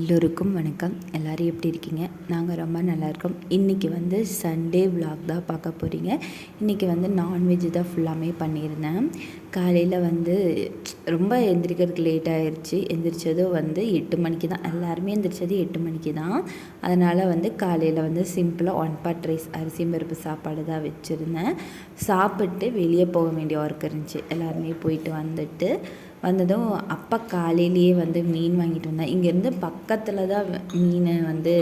எல்லோருக்கும் வணக்கம். எல்லோரும் எப்படி இருக்கீங்க? நாங்கள் ரொம்ப நல்லா இருக்கோம். இன்றைக்கி வந்து சண்டே விலாக் தான் பார்க்க போகிறீங்க இன்றைக்கி வந்து நான்வெஜ் தான் ஃபுல்லாமே பண்ணியிருந்தேன். காலையில் வந்து ரொம்ப எந்திரிக்கிறதுக்கு லேட் ஆயிடுச்சு எந்திரிச்சதும் வந்து எட்டு மணிக்கு தான். எல்லாருமே எந்திரிச்சது எட்டு மணிக்கு தான். அதனால் வந்து காலையில் வந்து சிம்பிளாக ஒன் பாட் ரைஸ் அரிசி பருப்பு சாப்பாடு தான் வச்சுருந்தேன். சாப்பிட்டு வெளியே போக வேண்டிய ஒர்க் இருந்துச்சு. எல்லாருமே போயிட்டு வந்துட்டு வந்ததும் அப்பா காலையிலேயே வந்து மீன் வாங்கிட்டு வந்தேன் இங்கேருந்து பக்கத்தில் தான் மீன் வந்து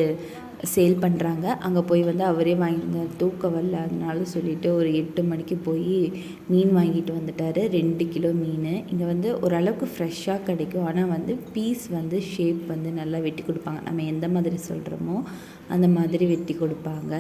சேல் பண்ணுறாங்க அங்கே போய் வந்து அவரே வாங்கிட்டு வந்தார். தூக்கம் வரல அதனால சொல்லிவிட்டு ஒரு எட்டு மணிக்கு போய் மீன் வாங்கிட்டு வந்துட்டார். ரெண்டு கிலோ மீன். இங்கே வந்து ஓரளவுக்கு ஃப்ரெஷ்ஷாக கிடைக்கும். ஆனால் வந்து பீஸ் வந்து ஷேப் வந்து நல்லா வெட்டி கொடுப்பாங்க. நம்ம எந்த மாதிரி சொல்கிறோமோ அந்த மாதிரி வெட்டி கொடுப்பாங்க.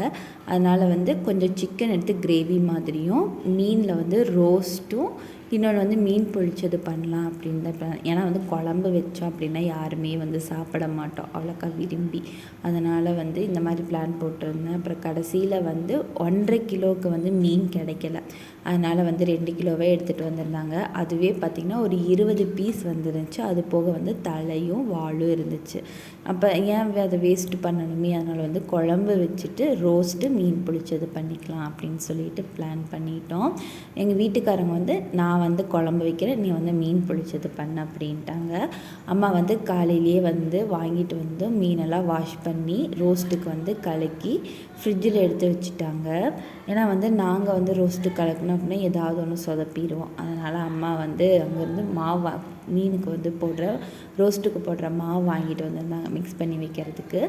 அதனால் வந்து கொஞ்சம் சிக்கன் எடுத்து கிரேவி மாதிரியும் மீனில் வந்து ரோஸ்ட்டும் இன்னொன்று வந்து மீன் பொழிச்சது பண்ணலாம் அப்படின்னு தான் இப்போ ஏன்னா வந்து குழம்பு வச்சோம் அப்படின்னா யாருமே வந்து சாப்பிட மாட்டோம். அவ்வளோக்கா விரும்பி. அதனால் வந்து இந்த மாதிரி பிளான் போட்டிருந்தேன். அப்புறம் கடைசியில் வந்து ஒன்றரை கிலோவுக்கு வந்து மீன் கிடைக்கல. அதனால் வந்து ரெண்டு கிலோவே எடுத்துகிட்டு வந்திருந்தாங்க. அதுவே பார்த்திங்கன்னா ஒரு இருபது பீஸ் வந்துருந்துச்சு. அது போக வந்து தலையும் வாளும் இருந்துச்சு. அப்போ ஏன் அதை வேஸ்ட் பண்ணணுமே? அதனால் வந்து குழம்பு வச்சுட்டு ரோஸ்ட்டு மீன் பிடிச்சது பண்ணிக்கலாம் அப்படின்னு சொல்லிட்டு பிளான் பண்ணிட்டோம். எங்கள் வீட்டுக்காரங்க வந்து நான் வந்து குழம்பு வைக்கிறேன். நீ வந்து மீன் பிடிச்சது பண்ண அப்படின்ட்டாங்க. அம்மா வந்து காலையிலேயே வந்து வாங்கிட்டு வந்து மீனெல்லாம் வாஷ் பண்ணி ரோஸ்ட்டுக்கு வந்து கலக்கி ஃப்ரிட்ஜில் எடுத்து வச்சுட்டாங்க. ஏன்னா வந்து நாங்கள் வந்து ரோஸ்ட்டு கலக்கணும் அப்படின்னா ஏதாவது ஒன்று சொதப்பிடுவோம் அதனால் அம்மா வந்து அங்கேருந்து மாவு மீனுக்கு வந்து போடுற ரோஸ்ட்டுக்கு போடுற மாவு வாங்கிட்டு வந்திருந்தாங்க மிக்ஸ் பண்ணி வைக்கிறதுக்கு.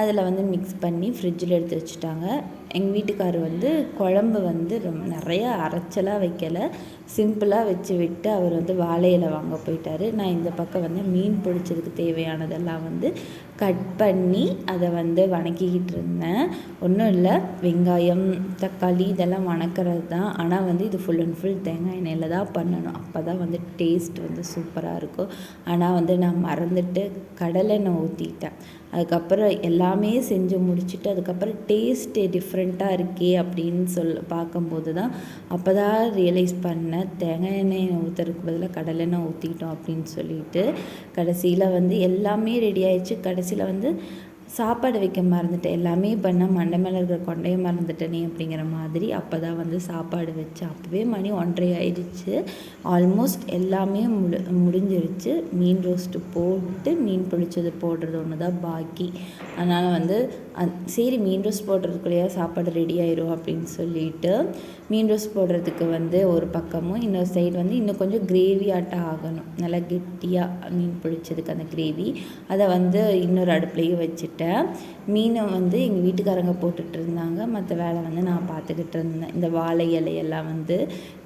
அதில் வந்து மிக்ஸ் பண்ணி ஃப்ரிட்ஜில் எடுத்து வச்சுட்டாங்க. எங்கள் வீட்டுக்காரர் வந்து குழம்பு வந்து ரொம்ப நிறையா அரைச்சலாக வைக்கலை. சிம்பிளாக வச்சு விட்டு அவர் வந்து வாழையில வாங்க போயிட்டார். நான் இந்த பக்கம் வந்து மீன் பிடிச்சதுக்கு தேவையானதெல்லாம் வந்து கட் பண்ணி அதை வந்து வணக்கிக்கிட்டு இருந்தேன். ஒன்றும் இல்லை வெங்காயம் தக்காளி இதெல்லாம் வணக்கிறது தான். ஆனால் வந்து இது ஃபுல் அண்ட் ஃபுல் தேங்காய் எண்ணெயில் தான் பண்ணணும். அப்போ தான் வந்து டேஸ்ட் வந்து சூப்பராக இருக்கும். ஆனால் வந்து நான் மறந்துட்டு கடலெண்ணெய் ஊற்றிட்டேன் அதுக்கப்புறம் எல்லாமே செஞ்சு முடிச்சுட்டு அதுக்கப்புறம் டேஸ்ட்டு டிஃப்ரெண்ட்டாக இருக்கே அப்படின்னு சொல் பார்க்கும்போது தான் அப்போ தான் ரியலைஸ் பண்ணேன். தேங்காய் எண்ணெய் ஊற்றுறதுக்கு பதிலாக கடலெண்ணெய் ஊற்றிட்டோம் அப்படின்னு சொல்லிட்டு கடைசியில் வந்து எல்லாமே ரெடி ஆயிடுச்சு. கடைசியில் வந்து சாப்பாடு வைக்க மறந்துட்டேன். எல்லாமே பண்ண மண்டை மேலே இருக்கிற கொண்டையை மறந்துட்டேனே அப்படிங்கிற மாதிரி அப்போ தான் வந்து சாப்பாடு வச்சேன் அப்போவே மணி ஒன்றரை ஆயிடுச்சு. ஆல்மோஸ்ட் எல்லாமே முடி முடிஞ்சிருச்சு. மீன் ரோஸ்ட்டு போட்டு மீன் பொழிச்சது போடுறது ஒன்று தான் பாக்கி. அதனால் வந்து சரி மீன் ரோஸ் போடுறதுக்குள்ளேயே சாப்பாடு ரெடி ஆயிரும் அப்படின்னு சொல்லிட்டு மீன் ரோஸ் போடுறதுக்கு வந்து ஒரு பக்கமும் இன்னொரு சைடு வந்து இன்னும் கொஞ்சம் கிரேவி ஆட்டம் ஆகணும். நல்லா கெட்டியாக மீன் பிடிச்சதுக்கு அந்த கிரேவி அதை வந்து இன்னொரு அடுப்புலையும் வச்சுட்டேன். மீனை வந்து எங்கள் வீட்டுக்காரங்க போட்டுட்டு இருந்தாங்க. மற்ற வேலை வந்து நான் பார்த்துக்கிட்டு இருந்தேன். இந்த வாழை இலையெல்லாம் வந்து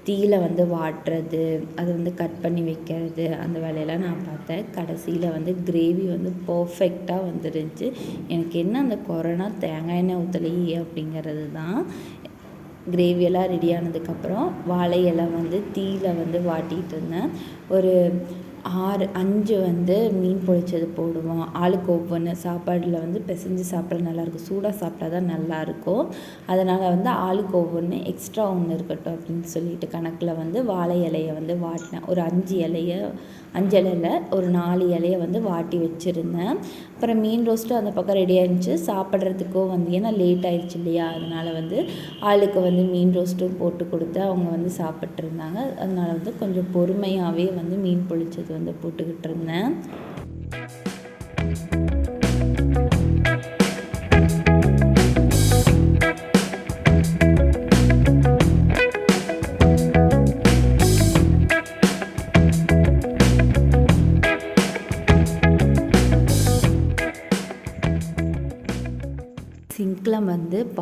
தீயில வந்து வாட்டுறது அது வந்து கட் பண்ணி வைக்கிறது அந்த வேலையெல்லாம் நான் பார்த்தேன். கடைசியில் வந்து கிரேவி வந்து பர்ஃபெக்டாக வந்துருந்துச்சு. எனக்கு என்ன அந்த கொரோனா தேங்காய் எண்ணெய் ஊற்றலையே அப்படிங்கிறது தான் கிரேவியெல்லாம் ரெடி ஆனதுக்கப்புறம் வாழை இலை வந்து தீயில வந்து வாட்டிகிட்டு இருந்தேன். ஒரு ஆறு அஞ்சு வந்து மீன் பொழிச்சது போடுவோம். ஆளுக்கு ஒவ்வொன்று சாப்பாடில் வந்து பிசைஞ்சு சாப்பிட நல்லாயிருக்கும். சூடாக சாப்பிட்டா தான் நல்லாயிருக்கும். அதனால் வந்து ஆளுக்கு ஒவ்வொன்று எக்ஸ்ட்ரா ஒன்று இருக்கட்டும் அப்படின்னு சொல்லிட்டு கணக்கில் வந்து வாழை இலையை வந்து வாட்டினேன் ஒரு அஞ்சு இலையை அஞ்சு இலையில ஒரு நாலு இலையை வந்து வாட்டி வச்சுருந்தேன். அப்புறம் மீன் ரோஸ்ட்டும் அந்த பக்கம் ரெடி ஆயிருந்துச்சு. சாப்பிட்றதுக்கும் வந்து ஏன்னா லேட் ஆயிடுச்சு இல்லையா? அதனால் வந்து ஆளுக்கு வந்து மீன் ரோஸ்ட்டும் போட்டு கொடுத்து அவங்க வந்து சாப்பிட்ருந்தாங்க அதனால் வந்து கொஞ்சம் பொறுமையாகவே வந்து மீன் பொழிச்சது வந்து போட்டுக்கிட்டு இருந்தேன்.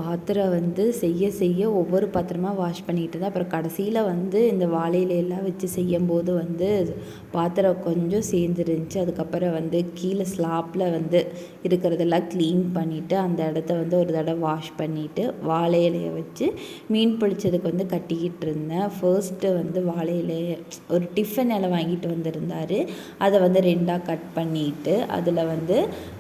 பாத்திரம் வந்து செய்ய செய்ய ஒவ்வொரு பாத்திரமாக வாஷ் பண்ணிக்கிட்டு இருந்தேன் அப்புறம் கடைசியில் வந்து இந்த வாழை இலையெல்லாம் வச்சு செய்யும்போது வந்து பாத்திரம் கொஞ்சம் சேர்ந்துருந்துச்சு. அதுக்கப்புறம் வந்து கீழே ஸ்லாப்பில் வந்து இருக்கிறதெல்லாம் க்ளீன் பண்ணிவிட்டு அந்த இடத்த வந்து ஒரு தடவை வாஷ் பண்ணிவிட்டு வாழை இலையை வச்சு மீன் பிடிச்சதுக்கு வந்து கட்டிக்கிட்டு இருந்தேன். ஃபர்ஸ்ட்டு வந்து வாழை இலையை ஒரு டிஃபன் இலை வாங்கிட்டு வந்திருந்தார். அதை வந்து ரெண்டாக கட் பண்ணிட்டு அதில் வந்து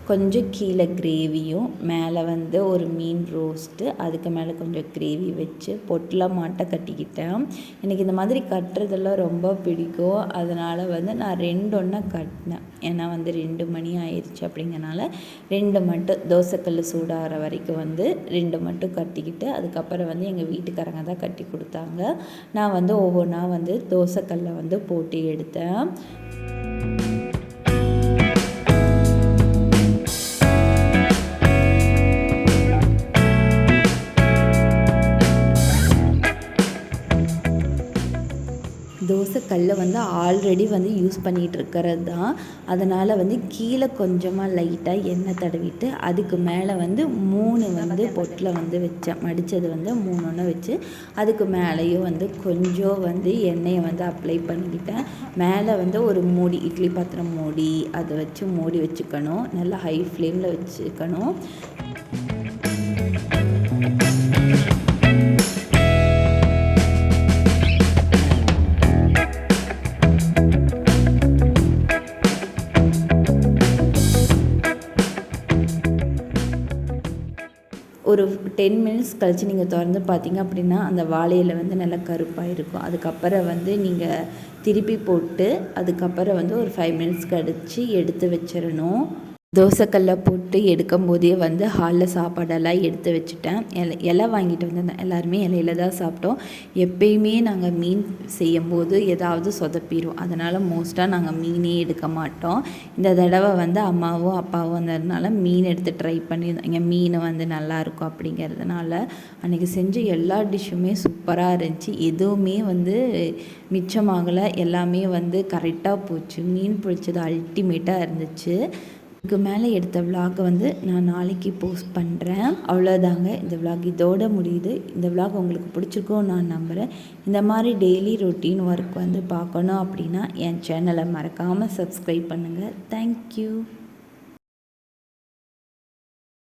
கொஞ்சம் கீழே கிரேவியும் மேலே வந்து ஒரு மீன் ரோஸ்ட்டு அதுக்கு மேலே கொஞ்சம் கிரேவி வச்சு பொட்டில் மாட்டை கட்டிக்கிட்டேன். எனக்கு இந்த மாதிரி கட்டுறதெல்லாம் ரொம்ப பிடிக்கும். அதனால் வந்து நான் ரெண்டு ஒன்றா கட்டினேன். ஏன்னா வந்து ரெண்டு மணி ஆயிடுச்சு அப்படிங்கிறனால ரெண்டு மட்டும் தோசைக்கல் சூடாகிற வரைக்கும் வந்து ரெண்டு மட்டும் கட்டிக்கிட்டு அதுக்கப்புறம் வந்து எங்கள் வீட்டுக்காரங்க தான் கட்டி கொடுத்தாங்க. நான் வந்து ஒவ்வொன்றா வந்து தோசைக்கல்லை வந்து போட்டு எடுத்தேன். கல்லை வந்து ஆல்ரெடி வந்து யூஸ் பண்ணிகிட்டு இருக்கிறது தான். அதனால் வந்து கீழே கொஞ்சமாக லைட்டாக எண்ணெய் தடவிட்டு அதுக்கு மேலே வந்து மூணு வந்து பொட்டில் வந்து வச்சேன் மடித்தது வந்து மூணு ஒன்று வச்சு அதுக்கு மேலேயும் வந்து கொஞ்சம் வந்து எண்ணெயை வந்து அப்ளை பண்ணிக்கிட்டேன். மேலே வந்து ஒரு மூடி இட்லி பாத்திரம் மூடி அதை வச்சு மூடி வச்சுக்கணும். நல்லா ஹை ஃப்ளேமில் வச்சுக்கணும். ஒரு டென் மினிட்ஸ் கழித்து நீங்கள் திறந்து பார்த்தீங்க அப்படின்னா அந்த வாழையில் வந்து நல்லா கருப்பாக இருக்கும். அதுக்கப்புறம் வந்து நீங்கள் திருப்பி போட்டு அதுக்கப்புறம் வந்து ஒரு ஃபைவ் மினிட்ஸ் கழித்து எடுத்து வச்சிடணும் தோசைக்கல்ல போட்டு எடுக்கும் போதே வந்து ஹாலில் சாப்பாடெல்லாம் எடுத்து வச்சுட்டேன். இலை இலை வாங்கிட்டு வந்திருந்தேன் எல்லாருமே இலையில தான் சாப்பிட்டோம். எப்பயுமே நாங்கள் மீன் செய்யும்போது ஏதாவது சொதப்பிடும் அதனால் மோஸ்ட்டாக நாங்கள் மீனே எடுக்க மாட்டோம். இந்த தடவை வந்து அம்மாவும் அப்பாவும் வந்ததுனால மீன் எடுத்து ட்ரை பண்ணியிருந்தோம். இங்கே மீன் வந்து நல்லாயிருக்கும் அப்படிங்கிறதுனால அன்றைக்கி செஞ்ச எல்லா டிஷ்ஷுமே சூப்பராக இருந்துச்சு. எதுவுமே வந்து மிச்சமாகலை. எல்லாமே வந்து கரெக்டாக போச்சு. மீன் பிடிச்சது அல்டிமேட்டாக இருந்துச்சு. இதுக்கு மேலே எடுத்த விலாகை வந்து நான் நாளைக்கு போஸ்ட் பண்ணுறேன் அவ்வளோதாங்க இந்த விலாக் இதோட முடியுது. இந்த விலாக் உங்களுக்கு பிடிச்சிருக்கும் நான் நம்புகிறேன் இந்த மாதிரி டெய்லி ரொட்டீன் ஒர்க் வந்து பார்க்கணும் அப்படின்னா என் சேனலை மறக்காமல் சப்ஸ்கிரைப் பண்ணுங்கள் தேங்க்யூ